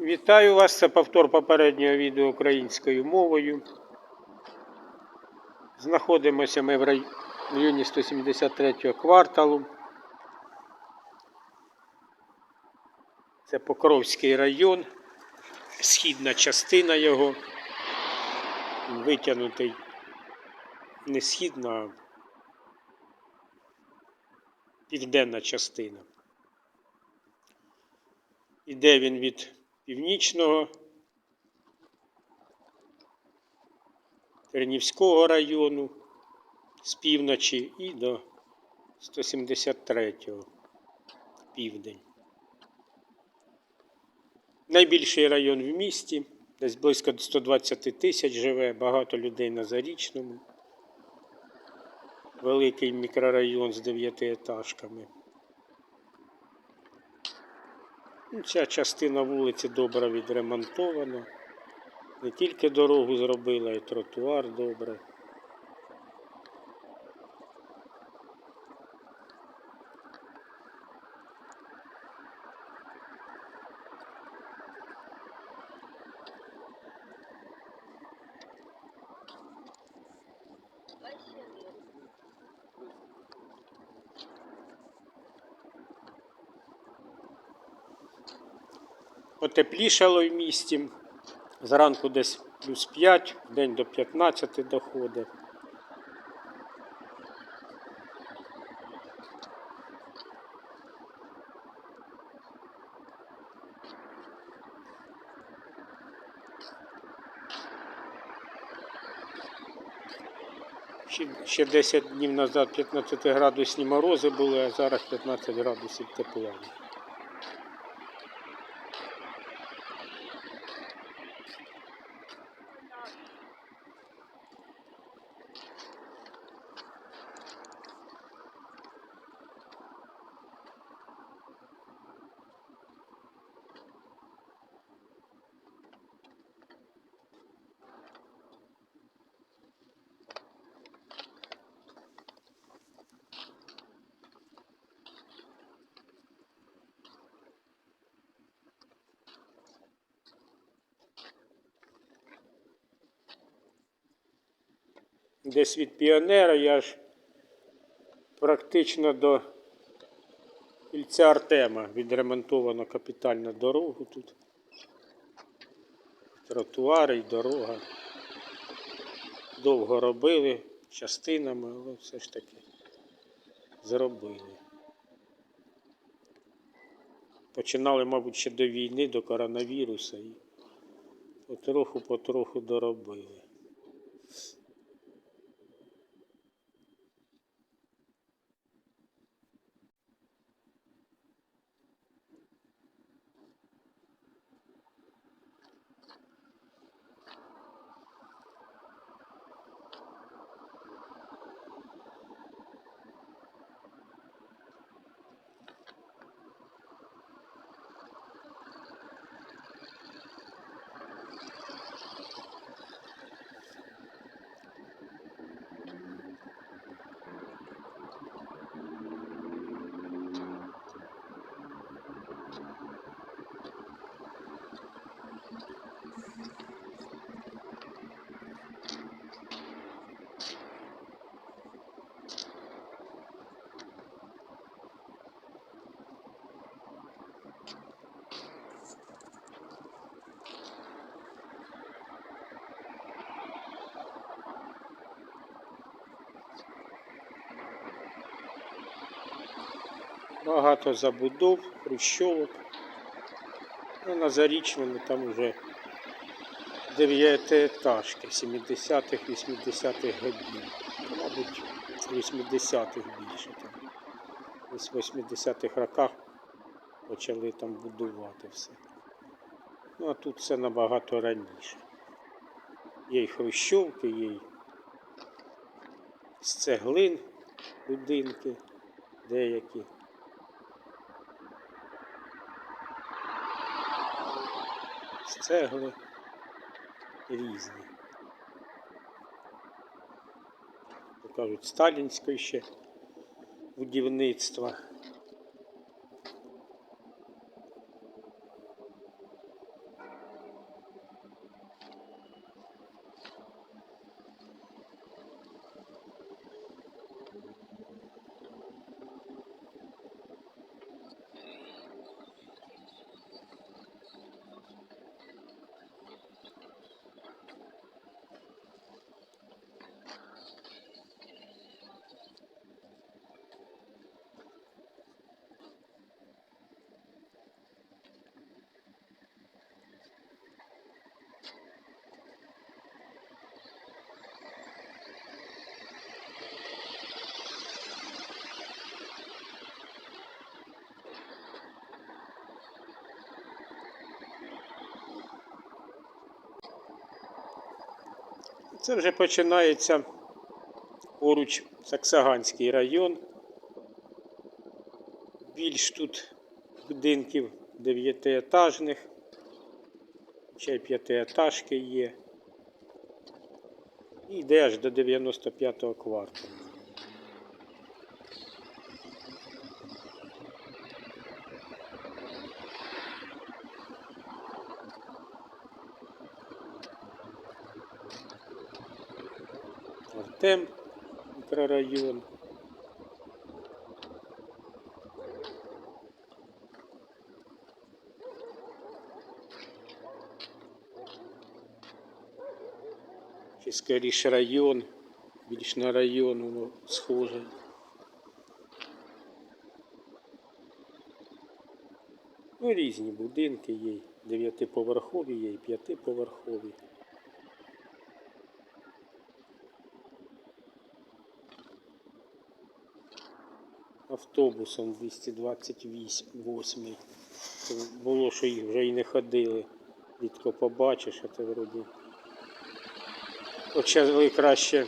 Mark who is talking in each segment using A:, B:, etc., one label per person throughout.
A: Вітаю вас, це повтор попереднього відео українською мовою. Знаходимося ми в районі 173 кварталу. Це Покровський район, східна частина його. Витягнутий не східна, а південна частина. Іде він від північного Тернівського району з півночі і до 173-го південь. Найбільший район в місті, десь близько 120 тисяч живе, багато людей на Зарічному. Великий мікрорайон з дев'ятиетажками. Ну, Ця частина вулиці добре відремонтована. Не тільки дорогу зробила, і тротуар добре. Потеплішало в місті. Зранку десь плюс 5, в день до 15 доходить. Ще, ще 10 днів назад 15 градусні морози були, а зараз 15 градусів тепла. Десь від піонера я ж практично до кільця Артема відремонтовано капітальну дорогу тут. Тротуари і дорога. Довго робили частинами, але все ж таки зробили. Починали, мабуть, ще до війни, до коронавірусу і потроху-потроху доробили. Багато забудов, хрущовок. Ну, на Зарічному там вже дев'ятиетажки 70-х, 80-х годів. Мабуть, 80-х більше там. Десь в 80-х роках почали там будувати все. Ну а тут все набагато раніше. Є й хрущовки, є й з цеглин будинки деякі. Цегли різні. Кажуть, сталінської ще будівництва. Це вже починається поруч Саксаганський район. Більш тут будинків дев'ятиетажних, ще й п'ятиетажки є. І йде аж до 95-го кварталу. Артем, мікрорайон. Чи скоріше район, більш на район воно схоже. Ну, різні будинки є, дев'ятиповерхові є, і п'ятиповерхові. Автобусом 228. Це було, що їх вже і не ходили. Рідко побачиш, а ти вроді почали краще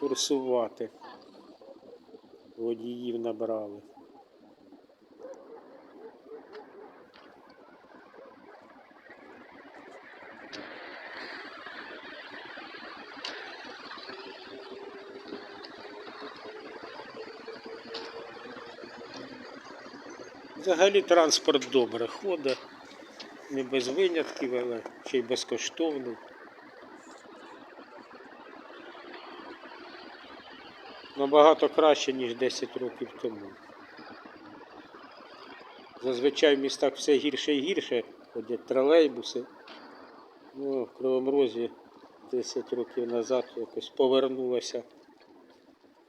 A: курсувати. Водіїв набрали. Взагалі транспорт добре ходить, не без винятків, але ще й безкоштовний. Набагато краще, ніж 10 років тому. Зазвичай в містах все гірше і гірше, ходять тролейбуси. Ну, в Кривому Розі 10 років назад якось повернулося.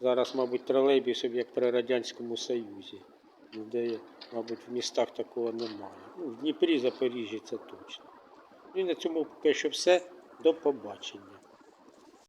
A: Зараз, мабуть, тролейбусів як при Радянському Союзі. Ніде, мабуть, в містах такого немає. Ну, в Дніпрі, Запоріжжі це точно. Ну і на цьому поки що все. До побачення.